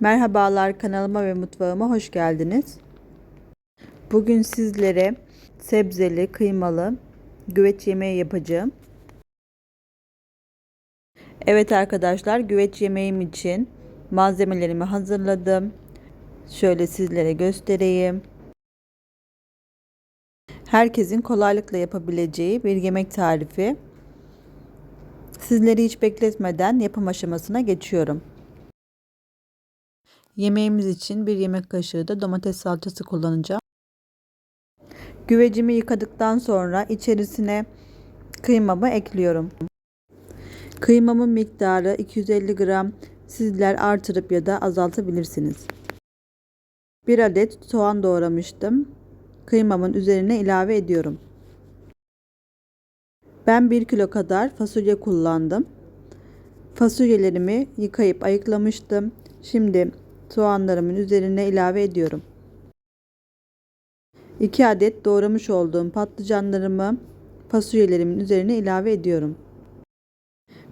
Merhabalar kanalıma ve mutfağıma hoş geldiniz. Bugün sizlere sebzeli, kıymalı güveç yemeği yapacağım. Evet arkadaşlar güveç yemeğim için malzemelerimi hazırladım. Şöyle sizlere göstereyim. Herkesin kolaylıkla yapabileceği bir yemek tarifi. Sizleri hiç bekletmeden yapım aşamasına geçiyorum. Yemeğimiz için bir yemek kaşığı da domates salçası kullanacağım. Güvecimi yıkadıktan sonra içerisine kıymamı ekliyorum. Kıymamın miktarı 250 gram. Sizler artırıp ya da azaltabilirsiniz. Bir adet soğan doğramıştım. Kıymamın üzerine ilave ediyorum. Ben 1 kilo kadar fasulye kullandım. Fasulyelerimi yıkayıp ayıklamıştım. Şimdi soğanlarımın üzerine ilave ediyorum. 2 adet doğramış olduğum patlıcanlarımı fasulyelerimin üzerine ilave ediyorum.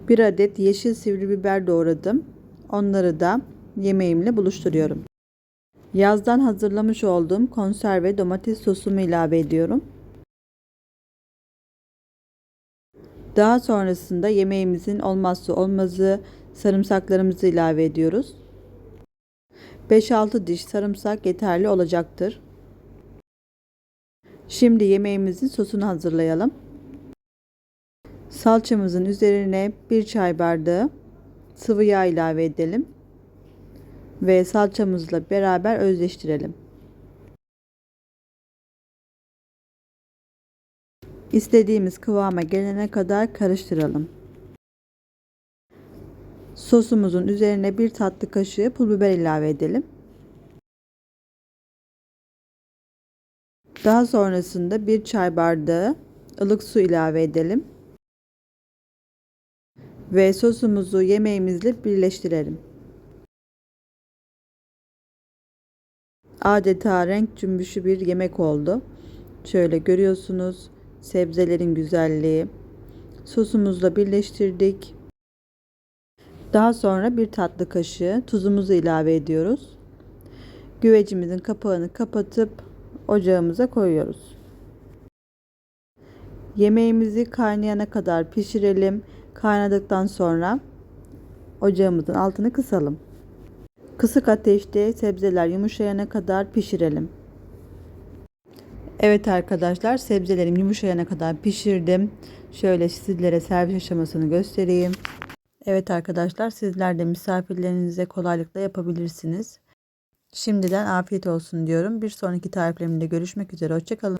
1 adet yeşil sivri biber doğradım. Onları da yemeğimle buluşturuyorum. Yazdan hazırlamış olduğum konserve domates sosumu ilave ediyorum. Daha sonrasında yemeğimizin olmazsa olmazı sarımsaklarımızı ilave ediyoruz. 5-6 diş sarımsak yeterli olacaktır. Şimdi yemeğimizin sosunu hazırlayalım. Salçamızın üzerine 1 çay bardağı sıvı yağ ilave edelim ve salçamızla beraber özleştirelim. İstediğimiz kıvama gelene kadar karıştıralım. Sosumuzun üzerine bir tatlı kaşığı pul biber ilave edelim. Daha sonrasında bir çay bardağı ılık su ilave edelim. Ve sosumuzu yemeğimizle birleştirelim. Adeta renk cümbüşü bir yemek oldu. Şöyle görüyorsunuz sebzelerin güzelliği. Sosumuzla birleştirdik. Daha sonra bir tatlı kaşığı tuzumuzu ilave ediyoruz. Güvecimizin kapağını kapatıp ocağımıza koyuyoruz. Yemeğimizi kaynayana kadar pişirelim. Kaynadıktan sonra ocağımızın altını kısalım. Kısık ateşte sebzeler yumuşayana kadar pişirelim. Evet arkadaşlar sebzelerim yumuşayana kadar pişirdim. Şöyle sizlere servis aşamasını göstereyim. Evet arkadaşlar sizler de misafirlerinize kolaylıkla yapabilirsiniz. Şimdiden afiyet olsun diyorum. Bir sonraki tariflerimde görüşmek üzere. Hoşçakalın.